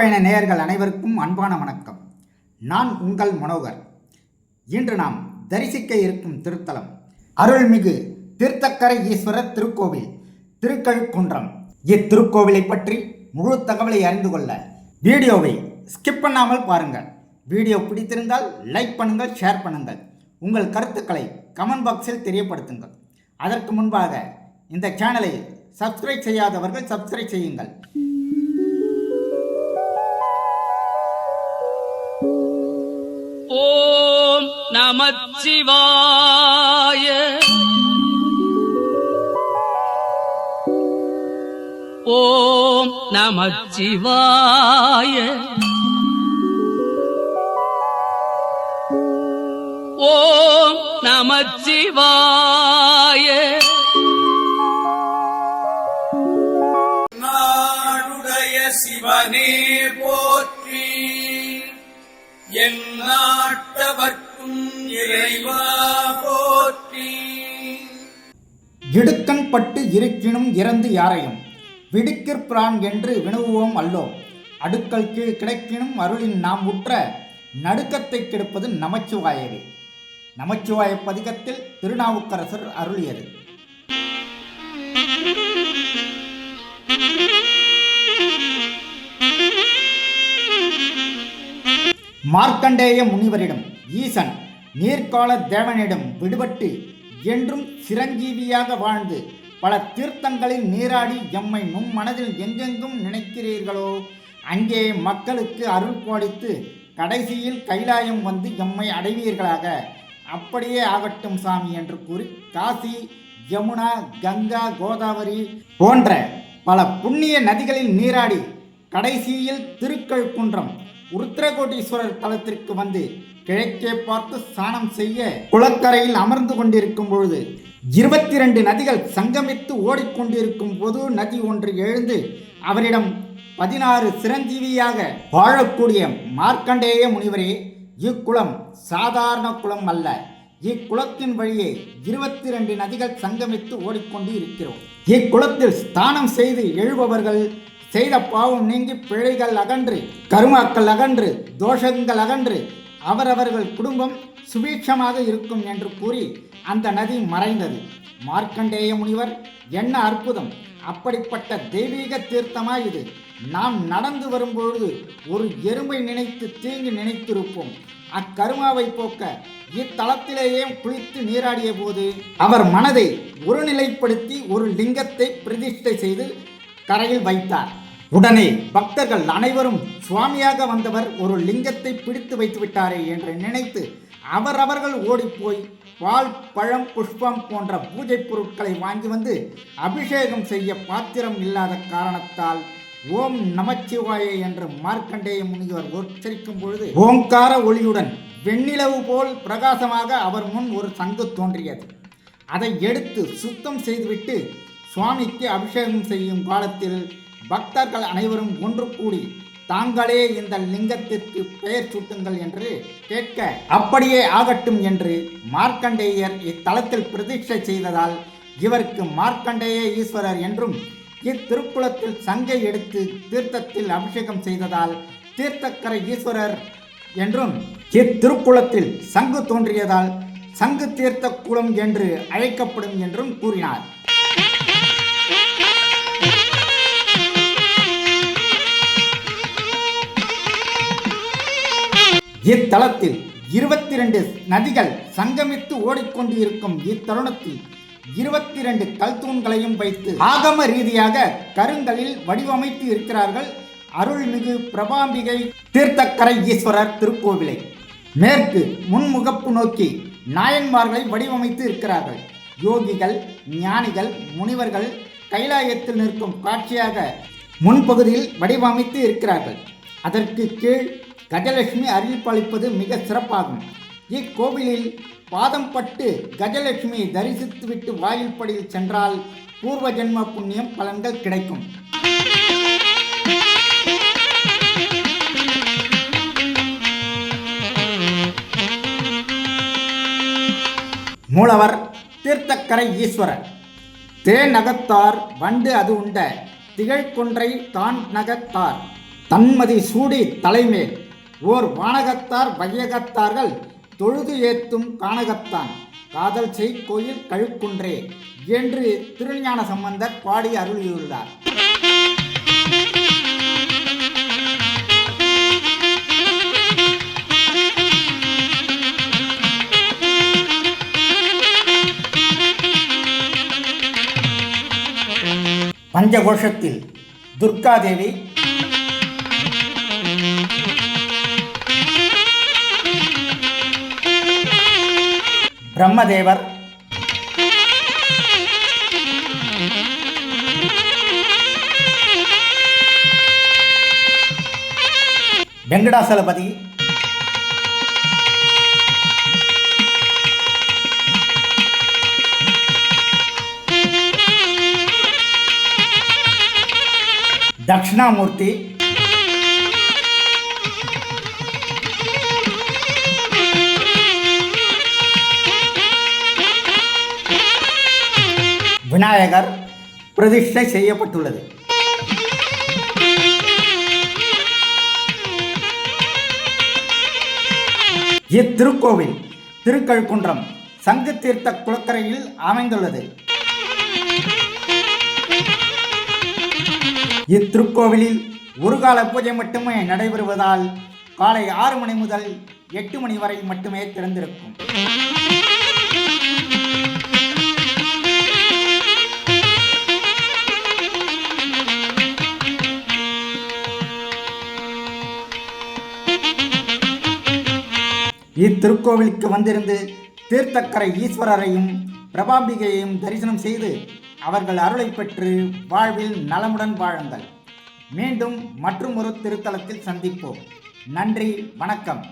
பயண நேயர்கள் அனைவருக்கும் அன்பான வணக்கம். நான் உங்கள் மனோகர். இன்று நாம் தரிசிக்க இருக்கும் திருத்தலம் அருள்மிகு தீர்த்தக்கரை ஈஸ்வரர் திருக்கோவில் திருக்கழுக்குன்றம். இத்திருக்கோவிலை பற்றி முழு தகவலை அறிந்து கொள்ள வீடியோவை ஸ்கிப் பண்ணாமல் பாருங்கள். வீடியோ பிடித்திருந்தால் லைக் பண்ணுங்கள் ஷேர் பண்ணுங்கள். உங்கள் கருத்துக்களை கமெண்ட் பாக்ஸில் தெரியப்படுத்துங்கள். அதற்கு முன்பாக இந்த சேனலை சப்ஸ்கிரைப் செய்யாதவர்கள் சப்ஸ்கிரைப் செய்யுங்கள். நமச்சிவாய. ஓம் நமச்சிவாய. ஓம் நமச்சிவாய. நாடுடைய சிவனே போற்றி. என் நாட்டவர்க்கும் இடுக்கண் பட்டு இருக்கினும் இறந்து யாரையும்? விடுக்கிற்பிரான் என்று வினவுவோம் அல்லோ? அடுக்கல் கீழ் கிடைக்கினும் அருளின் நாம் உற்ற நடுக்கத்தை கெடுப்பது நமச்சிவாயவே. நமச்சிவாய பதிகத்தில் திருநாவுக்கரசர் அருளியது. மார்க்கண்டேய முனிவரிடம் ஈசன் நீர்கால தேவனிடம் விடுபட்டு என்றும் சிரஞ்சீவியாக வாழ்ந்து பல தீர்த்தங்களில் நீராடி எம்மை நும் மனதில் எங்கெங்கும் நினைக்கிறீர்களோ அங்கே மக்களுக்கு அருள் பாலித்து கடைசியில் கைலாயம் வந்து எம்மை அடைவீர்களாக. அப்படியே ஆகட்டும் சாமி என்று கூறி காசி யமுனா கங்கா கோதாவரி போன்ற பல புண்ணிய நதிகளில் நீராடி கடைசியில் திருக்கழுக்குன்றம் உருத்திரகோட்டீஸ்வரர் தலத்திற்கு வந்து கிழக்கே பார்த்து ஸ்நானம் செய்ய குளக்கரையில் அமர்ந்து கொண்டிருக்கும் பொழுது இருபத்தி ரெண்டு நதிகள் சங்கமித்து ஓடிக்கொண்டிருக்கும் போது நதி ஒன்று எழுந்து அவரிடம் பதினாறு சிரஞ்சீவியாக வாழக்கூடிய மார்க்கண்டேய முனிவரே இக்குளம் சாதாரண குளம் அல்ல. இக்குளத்தின் வழியே இருபத்தி ரெண்டு நதிகள் சங்கமித்து ஓடிக்கொண்டு இருக்கிறோம். இக்குளத்தில் ஸ்தானம் செய்து எழுபவர்கள் செய்த பாவம் நீங்கி பிழைகள் அகன்று கருமாக்கள் அகன்று தோஷங்கள் அகன்று அவரவர்கள் குடும்பம் சுபீட்சமாக இருக்கும் என்று கூறி அந்த நதி மறைந்தது. மார்க்கண்டேய முனிவர் என்ன அற்புதம்! அப்படிப்பட்ட தெய்வீக தீர்த்தமா இது நாம் நடந்து வரும்பொழுது ஒரு எறும்பை நினைத்து தீங்கு நினைத்திருப்போம். அக்கருமாவை போக்க இத்தலத்திலேயே குளித்து நீராடிய போது அவர் மனதை ஒருநிலைப்படுத்தி ஒரு லிங்கத்தை பிரதிஷ்டை செய்து கரையில் வைத்தார். உடனே பக்தர்கள் அனைவரும் சுவாமியாக வந்தவர் ஒரு லிங்கத்தை பிடித்து வைத்து விட்டாரே என்று நினைத்து அவரவர்கள் ஓடிப்போய் பால் பழம் புஷ்பம் போன்ற பூஜை பொருட்களை வாங்கி வந்து அபிஷேகம் செய்ய பாத்திரம் இல்லாத காரணத்தால் ஓம் நமச்சிவாய என்று மார்க்கண்டேய முனிவர் உச்சரிக்கும் பொழுது ஓங்கார ஒளியுடன் வெண்ணிலவு போல் பிரகாசமாக அவர் முன் ஒரு சங்கு தோன்றியது. அதை எடுத்து சுத்தம் செய்துவிட்டு சுவாமிக்கு அபிஷேகம் செய்யும் காலத்தில் பக்தர்கள் அனைவரும் ஒன்று கூடி தாங்களே இந்த லிங்கத்திற்கு பெயர் சூட்டுங்கள் என்று கேட்க அப்படியே ஆகட்டும் என்று மார்க்கண்டேயர் இத்தலத்தில் பிரதீட்சை செய்ததால் இவருக்கு மார்க்கண்டேய ஈஸ்வரர் என்றும் இத்திருக்குளத்தில் சங்கை எடுத்து தீர்த்தத்தில் அபிஷேகம் செய்ததால் தீர்த்தக்கரை ஈஸ்வரர் என்றும் இத்திருக்குளத்தில் சங்கு தோன்றியதால் சங்கு தீர்த்த குளம் என்று அழைக்கப்படும் என்றும் கூறினார். இத்தலத்தில் இருபத்தி ரெண்டு நதிகள் சங்கமித்து ஓடிக்கொண்டு இருக்கும் இத்தருணத்தில் இருபத்தி ரெண்டு கல்தூண்களையும் வைத்து ஆகம ரீதியாக கருங்கலில் வடிவமைத்து இருக்கிறார்கள் அருள்மிகு பிரபாம்பிகை தீர்த்தக்கரை ஈஸ்வரர் திருக்கோவிலை. மேற்கு முன்முகப்பு நோக்கி நாயன்மார்களை வடிவமைத்து இருக்கிறார்கள். யோகிகள் ஞானிகள் முனிவர்கள் கைலாயத்தில் நிற்கும் காட்சியாக முன்பகுதியில் வடிவமைத்து இருக்கிறார்கள். அதற்கு கீழ் கஜலட்சுமி அறிவிப்பளிப்பது மிக சிறப்பாகும். இக்கோவிலில் பாதம் பட்டு கஜலட்சுமியை தரிசித்துவிட்டு வாயில் படியில் சென்றால் பூர்வ ஜென்ம புண்ணியம் பலன்கள் கிடைக்கும். மூலவர் தீர்த்தக்கரை ஈஸ்வரர். தேநகத்தார் வண்டு அது உண்ட திகழ்கொன்றை தான் நகத்தார் தன்மதி சூடி தலைமேல் ஓர் வானகத்தார் வையகத்தார்கள் தொழுது ஏத்தும் கானகத்தான். காதல் செய் கோயில் கழுக்குன்றே என்று திருஞான சம்பந்தர் பாடி அருளியுள்ளார். பஞ்சகோஷத்தில் துர்காதேவி பிரம்மதேவர். வெங்கடாசலபதி. தக்ஷணாமூர்த்தி விநாயகர் பிரதிஷ்டை செய்யப்பட்டுள்ளது. இத்திருக்கோவில் திருக்கழுக்குன்றம் சங்கு தீர்த்த குளக்கரையில் அமைந்துள்ளது. இத்திருக்கோவிலில் ஒரு கால பூஜை மட்டுமே நடைபெறுவதால் காலை ஆறு மணி முதல் எட்டு மணி வரை மட்டுமே திறந்திருக்கும். திருக்கோவிலுக்கு வந்திருந்து தீர்த்தக்கரை ஈஸ்வரரையும் பிரபாம்பிகையையும் தரிசனம் செய்து அவர்கள் அருளை பெற்று வாழ்வில் நலமுடன் வாழுங்கள். மீண்டும் மற்றும் ஒரு திருத்தலத்தில் சந்திப்போம். நன்றி வணக்கம்.